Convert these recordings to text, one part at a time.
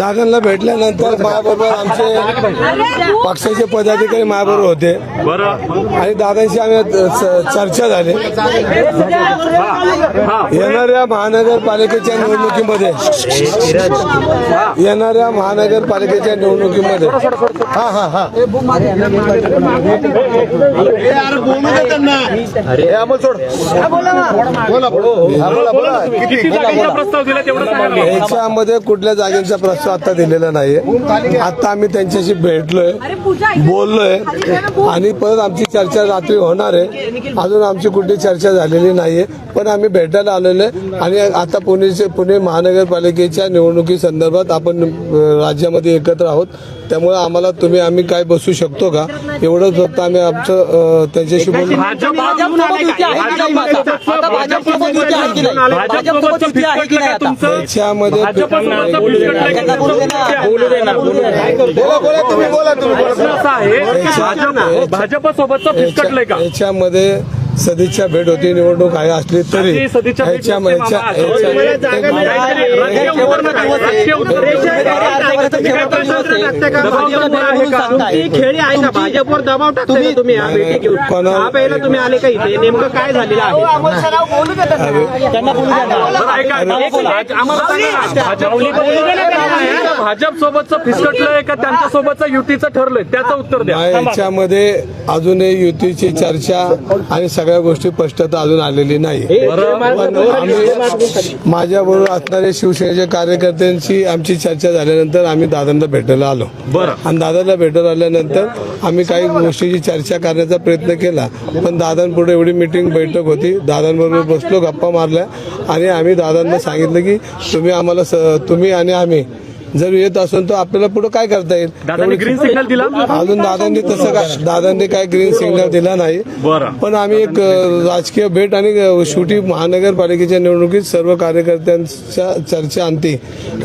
दादांना भेटल्यानंतर माझ्याबरोबर आमचे पक्षाचे पदाधिकारी माझ्याबरोबर होते. आणि दादांशी आम्ही चर्चा झाली. येणाऱ्या महानगरपालिकेच्या निवडणुकीमध्ये येणाऱ्या महानगरपालिकेच्या निवडणुकीमध्ये. हा हा हा. याच्यामध्ये कुठल्या जागेचा प्रस्ताव आता दिलेला नाहीये. आता आम्ही त्यांच्याशी भेटलोय बोललोय आणि परत आमची चर्चा रात्री होणार आहे. अजून आमची कुठली चर्चा झालेली नाहीये. पण आम्ही भेटायला आलेलो आहे आणि आता पुणेचे पुणे महानगरपालिकेच्या निवडणुकी संदर्भात आपण राज्यामध्ये एकत्र आहोत. त्यामुळे आम्हाला तुम्ही आम्ही काय बसू शकतो का? एवढंच फक्त आम्ही आमचं त्यांच्याशी बोललो भाजप की? याच्यामध्ये भाजपसोबतचं फिसकटलंय का त्यांना बोलू दे ना. बोलू दे ना, बोलू दे ना. बोला बोला तुम्ही बोला तुम्ही प्रश्न असा आहे भाजप भाजपसोबतचं फिसकटलंय का याच्यामध्ये सदिच्छा भेट होती निवडणूक आहे असली तरी सदिच्छा भेट याच्या- नसते याच्या- मामा. याच्या- एक मिनिट. राजकीय उत्तर नका. राजकीय उत्तर खेळी आहे का? भाजपवर दबाव टाकताय का तुम्ही या भेटी घेऊन. कोणा- हा पहिला तुम्ही आले का इथे? नेमकं काय झालेलं आहे? भाजप सोबतचं फिसकटलंय का? त्यांच्या सोबतचं युतीचं ठरलंय. त्याचं उत्तर द्या. याच्यामध्ये अजूनही युतीची चर्चा आणि सगळ्या गोष्टी स्पष्टता अजून आलेली नाही. माझ्याबरोबर असणारे शिवसेनेच्या कार्यकर्त्यांची आमची चर्चा झाल्यानंतर आम्ही दादांना भेटायला आलो. बरं. आणि दादांना भेटायला आल्यानंतर आम्ही काही गोष्टीची चर्चा करण्याचा प्रयत्न केला. पण दादांपुढे एवढी मिटिंग बैठक होती. दादांबरोबर बसलो गप्पा मारल्या. आणि आम्ही दादांना सांगितलं की तुम्ही आम्हाला स- तुम्ही आणि आम्ही जर येत असेल तर आपल्याला पुढे काय करता येईल? ग्रीन सिग्नल दिला? अजून दादांनी तसं काय दादांनी काय ग्रीन सिग्नल दिला नाही. पण आम्ही एक राजकीय भेट आणि शेवटी महानगरपालिकेच्या निवडणुकीत सर्व कार्यकर्त्यांच्या चर्चा अंती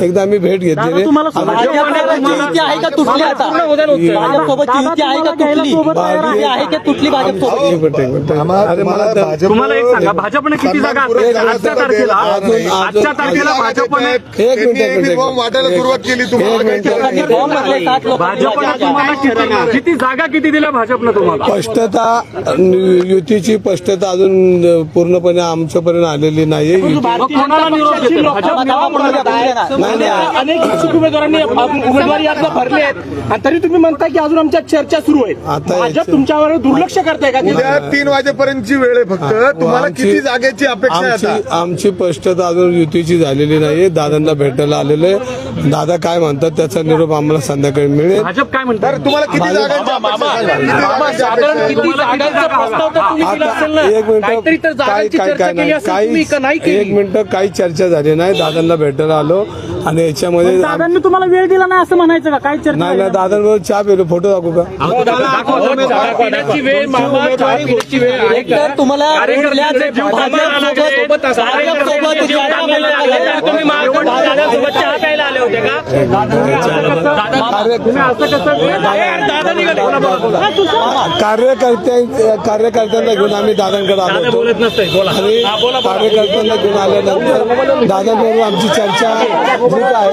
एकदा आम्ही भेट घेतलेली आहे. भाजपसोबत युती आहे का तुटली आता? भाजपसोबत युती आहे का तुटली? युती आहे का तुटली? भाजपसोबत एक मिनिट, सुरुवात केली तुम्हाला किती किती जागा किती दिल्या भाजपनं तुम्हाला? स्पष्टता युतीची स्पष्टता अजून पूर्णपणे आमच्यापर्यंत आलेली नाही. नाही. नाही. अनेक उमेदवारांनी उमेदवारी अर्ज भरले आहेत आणि तरी तुम्ही म्हणताय की अजून आमच्या चर्चा सुरू आहेत आता भाजप तुमच्यावर दुर्लक्ष करताय का? उद्या तीन वाजेपर्यंतची वेळ आहे फक्त. तुम्हाला किती जागेची अपेक्षा आहे आमची स्पष्टता अजून युतीची झालेली नाहीये. दादांना भेटायला आलेले दादा काय म्हणतात त्याचा निरोप आम्हाला संध्याकाळी मिळेल. भाजप काय म्हणतात बरं तुम्हाला किती जागांची अपेक्षा आहे? किती जागांची अपेक्षा आहे? किती जागांचा प्रस्ताव तर तुम्ही दिला असेल ना. आता एक काहीतरी तर मिनिट काय जागांची काय चर्चा काय केली नाही असेल तुम्ही का नाही काही एक केली? मिनिट काही चर्चा झाली नाही. दादांना भेटायला आलो. आणि याच्यामध्ये दादांनी तुम्हाला वेळ दिला नाही असं म्हणायचं का? काय चर्चा नाही नाही दादांबरोबर चहा पिलो फोटो दाखवू का? पिण्याची वेळ मामा चहा पिण्याची वेळ आहे एक तर तुम्हाला उरल्या जे भाजपसोबत भाजपसोबत जेवढा बोलला तुम्ही महाराजांसोबत चहा प्यायला आले होते का? कार्य- कार्यकर्त्यां कार्यकर्त्यांना घेऊन आम्ही दादांकडे आलो होतो. बोलत नसते बोला. आणि कार्यकर्त्यांना घेऊन आल्यानंतर दादांबरोबर आमची चर्चा काय?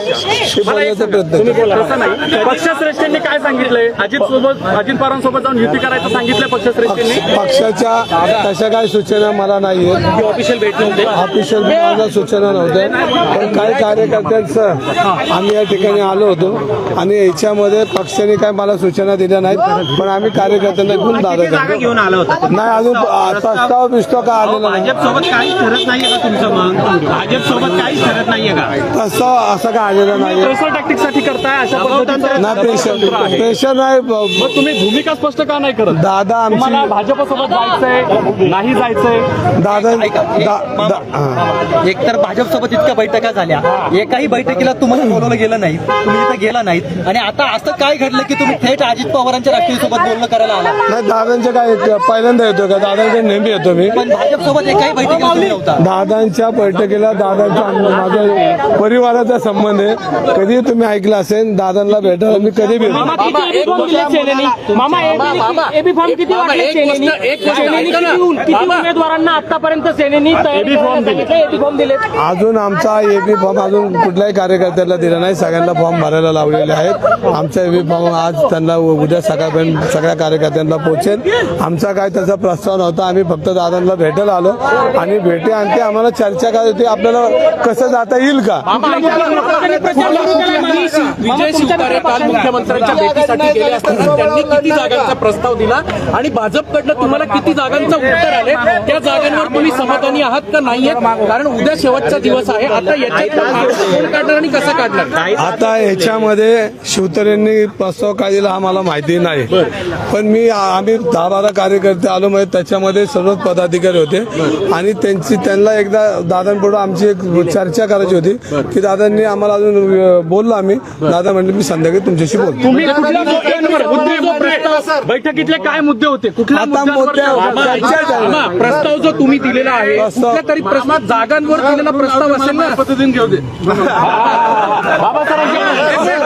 ती बोलण्याचा प्रयत्न केला. तसं नाही पक्षश्रेष्ठींनी काय सांगितलंय? अजित सोबत अजित पवारांसोबत जाऊन युती करायचं सांगितलंय पक्षश्रेष्ठींनी? पक्षाच्या तशा काही सूचना मला नाही आहेत ऑफिशियल भेट नव्हते. ऑफिशियल माझ्या सूचना नव्हत्या. पण काही कार्यकर्त्यांसह आम्ही या ठिकाणी आलो होतो. आणि याच्यामध्ये पक्षाने काही मला सूचना दिल्या नाहीत. पण आम्ही कार्यकर्त्यांना घेऊन दादा घेऊन आला होता नाही अजून प्रस्ताव बिस्ताव का आलेला नाही भाजप सोबत काहीच ठरत नाहीये का तुमचं मग? भाजप सोबत काहीच ठरत नाहीये का? प्रस्ताव असं काय आलेला नाही प्रेशर टॅक्टिकसाठी करताय अशा पद्धतीचं प्रेशर तंत्र आहे. प्रेशर नाही ब- मग तुम्ही भूमिका स्पष्ट का नाही करत? दादा तुम्हाला आमची भाजपसोबत जायचंय नाही जायचंय? दादा दा- दा- हा. एक तर भाजपसोबत इतक्या बैठका झाल्या. एकाही बैठकीला तुम्हाला बोलवलं गेलं नाही. तुम्ही इथं गेला नाहीत. आणि आता असं काय घडलं की तुम्ही थेट अजित पवारांच्या राष्ट्रीय सोबत बोलणं करायला आला? नाही दादांच्या काय पहिल्यांदा येतो का? दादांकडे नेहमी येतो मी. पण भाजपसोबत एकाही बैठकीला तुम्ही नव्हता. दादांच्या बैठकीला दादांच्या माझ्या परिवाराचा संबंध आहे. कधी तुम्ही ऐकलं असेल दादांना भेटायला मी कधी भेटलो मामा किती एबी फॉर्म दिले सेनेनी? मामा एबी फॉर्म किती मामा, वाटले एक सेनेनी? गोष्ट- एक गोष्ट सेनेनी ऐका ना. किती उन- किती मामा. उमेदवारांना आतापर्यंत सेनेनी एबी फॉर्म दिले. एबी फॉर्म दिले अजून आमचा एबी फॉर्म अजून कुठल्याही कार्यकर्त्याला दिला नाही. सगळ्यांना फॉर्म भरायला लावलेले आहेत. आमचा एबी फॉर्म आज त्यांना उद्या सकाळपर्यंत सगळ्या कार्यकर्त्यांना पोहोचेल. आमचा काय त्याचा प्रस्ताव नव्हता. आम्ही फक्त दादांना भेटायला आलो. आणि भेटे आणि ते आम्हाला चर्चा करायची होती. आपल्याला कसं जाता येईल का? विजय शिवतारे काल मुख्यमंत्र्यांच्या भेटीसाठी गेले असताना त्यांनी किती जागांचा प्रस्ताव दिला आणि भाजपकडनं तुम्हाला किती जागांचं उत्तर आले त्या जागांवर तुम्ही समाधानी आहात का नाही आहेत? कारण उद्या शेवटचा दिवस आहे. आता याच्यात काढणार आणि कसं काढणार? आता याच्यामध्ये शिवतरेंनी प्रस्ताव काय दिला हा मला माहिती नाही. पण मी आम्ही दहा बारा कार्यकर्ते आलो म्हणजे त्याच्यामध्ये सर्वच पदाधिकारी होते. आणि त्यांची त्यांना एकदा दादांपुढे आमची एक चर्चा करायची होती की दादांनी आम्हाला अजून अं, बोललो आम्ही. दादा म्हणले मी संध्याकाळी तुमच्याशी बोलतो. तुम्ही बैठकीतले काय मुद्दे होते? कुठल्या मुद्द्यांवर चर्चा प्रस्ताव जो तुम्ही दिलेला आहे कुठल्या तरी प्रस्ताव जागांवर दिलेला प्रस्ताव असेल ना? पद्धतीने घेऊ दे.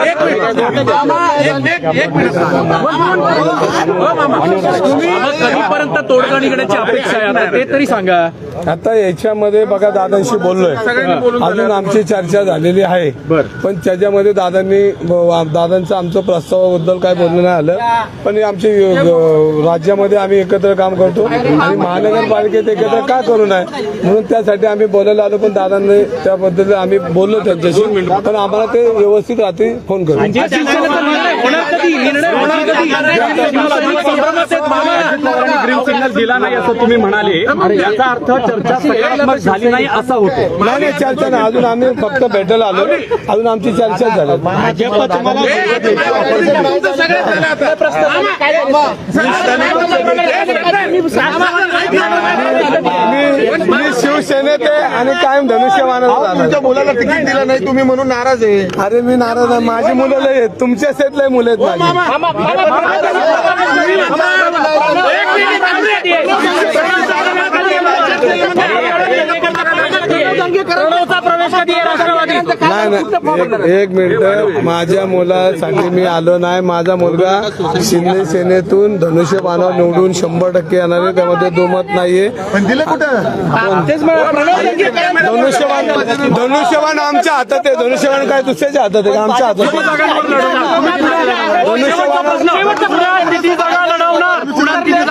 एक मिनिट मामा, एक- एक- एक मिनिट. मामा. मामा, कधीपर्यंत तोडगा निघण्याची अपेक्षा आहे? आता ते तरी सांगा. आता याच्यामध्ये बघा दादांशी बोललोय. अजून आमची चर्चा झालेली आहे. पण त्याच्यामध्ये दादांनी दादांचं आमचं प्रस्तावाबद्दल काय बोलणं नाही आलं. पण आमची राज्यामध्ये आम्ही एकत्र काम करतो. आणि महानगरपालिकेत एकत्र का करू नये? म्हणून त्यासाठी आम्ही बोलायला आलो पण दादांनी त्याबद्दल आम्ही बोललो त्यांच्याशी. पण आम्हाला ते व्यवस्थित रात्री फोन करू. निर्णय दिला नाही असं तुम्ही म्हणाले याचा अर्थ चर्चा सकारात्मक झाली नाही असा होतो नाही नाही चर्चा नाही अजून आम्ही फक्त भेटायला आलो अजून आमची चर्चा झाली मी मी शिवसेनेत आहे आणि कायम राहणार. तुमच्या मुलाला तिकीट दिलं नाही तुम्ही म्हणून नाराज आहे अरे मी नाराज आहे माझी मुलं लय आहेत तुमच्या सेटला मुलं आहेत माझी प्रणवचा प्रवेश कधी आहे राष्ट्रवादी नाही नाही. एक- मिनिट. माझ्या मुलासाठी मी आलो नाही. माझा मुलगा शिंदे सेनेतून धनुष्य बाणावर निवडून शंभर टक्के येणार आहे. त्यामध्ये दुमत नाहीये. पण दिलं कुठं? धनुष्यबाण धनुष्यबाण आमच्या हातात आहे. धनुष्यबाण काय दुसऱ्याच्या हातात आहे आमच्या हातात. धनुष्यबाण किती जागा लढवणार पुण्यात किती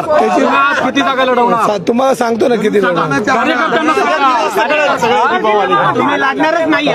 लढवणार. पुण्यात किती जागा लढवणार? सा- तुम्हाला सांगतो ना किती लढवणार. कार्यकर्त्यांना सांगा. तुम्ही लढणारच नाही